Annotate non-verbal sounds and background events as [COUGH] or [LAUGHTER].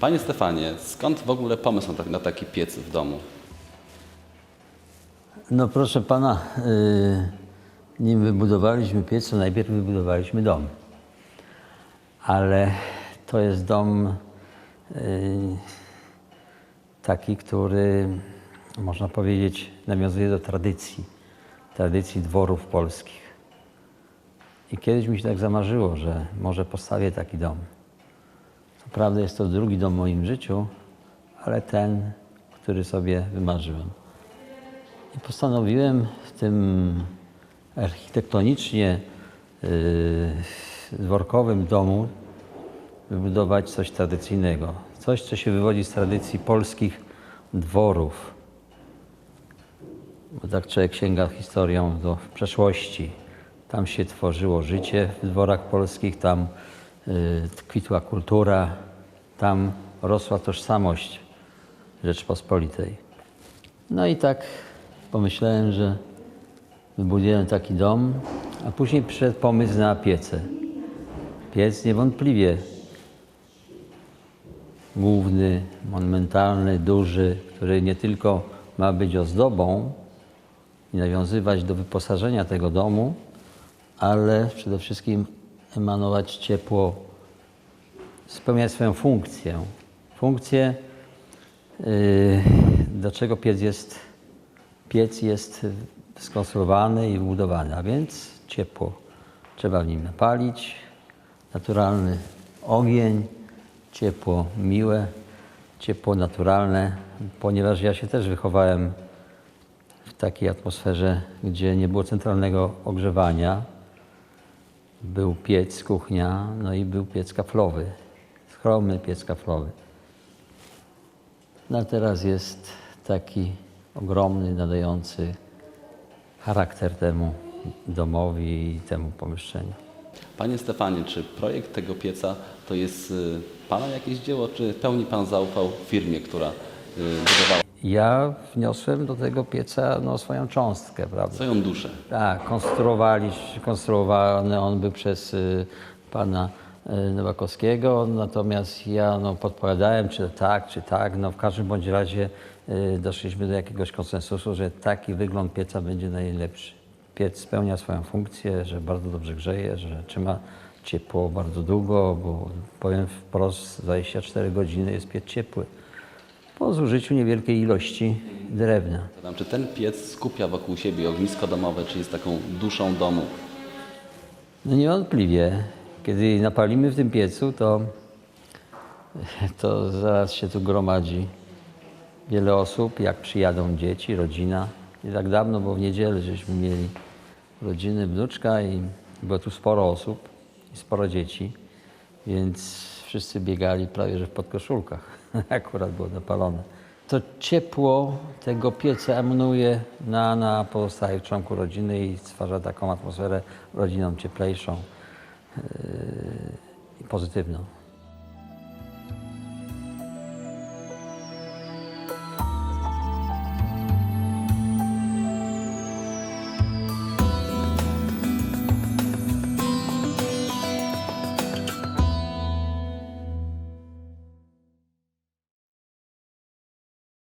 Panie Stefanie, skąd w ogóle pomysł na taki- piec w domu? No proszę pana, y, nim wybudowaliśmy piec, to najpierw wybudowaliśmy dom. Ale to jest dom y, taki, który można powiedzieć nawiązuje do tradycji, tradycji dworów polskich. I kiedyś mi się tak zamarzyło, że może postawię taki dom. Prawda jest to drugi dom w moim życiu, ale ten, który sobie wymarzyłem. I postanowiłem w tym architektonicznie yy, domu wybudować coś tradycyjnego. Coś, co się wywodzi z tradycji polskich dworów. Bo tak człowiek sięga historią do przeszłości. Tam się tworzyło życie w dworach polskich, tam kwitła kultura, tam rosła tożsamość Rzeczpospolitej. No i tak pomyślałem, że wybuduję taki dom, a później przyszedł pomysł na piece. Piec niewątpliwie główny, monumentalny, duży, który nie tylko ma być ozdobą i nawiązywać do wyposażenia tego domu, ale przede wszystkim emanować ciepło, spełniać swoją funkcję. Funkcję, yy, do czego piec jest, piec jest skonstruowany i wbudowany, a więc ciepło. Trzeba w nim napalić, naturalny ogień, ciepło miłe, ciepło naturalne, ponieważ ja się też wychowałem w takiej atmosferze, gdzie nie było centralnego ogrzewania. Był piec, kuchnia, no i był piec kaflowy, skromny piec kaflowy. No a teraz jest taki ogromny, nadający charakter temu domowi i temu pomieszczeniu. Panie Stefanie, czy projekt tego pieca to jest y, Pana jakieś dzieło, czy pełni Pan zaufał firmie, która y, budowała Ja wniosłem do tego pieca no, swoją cząstkę, prawda? swoją duszę? Tak, konstruowali, konstruowany on był przez y, pana y, Nowakowskiego, natomiast ja no, podpowiadałem, czy tak, czy tak. No, w każdym bądź razie y, doszliśmy do jakiegoś konsensusu, że taki wygląd pieca będzie najlepszy. Piec spełnia swoją funkcję, że bardzo dobrze grzeje, że trzyma ciepło bardzo długo, bo powiem wprost, 24 godziny jest piec ciepły. Po zużyciu niewielkiej ilości drewna. Zadam, Czy ten piec skupia wokół siebie ognisko domowe, czy jest taką duszą domu? No niewątpliwie, kiedy napalimy w tym piecu, to, to zaraz się tu gromadzi wiele osób, jak przyjadą dzieci, rodzina. Nie tak dawno, bo w niedzielę żeśmy mieli rodziny, wnuczka i było tu sporo osób i sporo dzieci, więc wszyscy biegali prawie że w podkoszulkach. [LAUGHS] Akurat było napalone. To ciepło tego pieca emanuje na, na pozostałych członków rodziny i stwarza taką atmosferę rodziną cieplejszą yy, i pozytywną.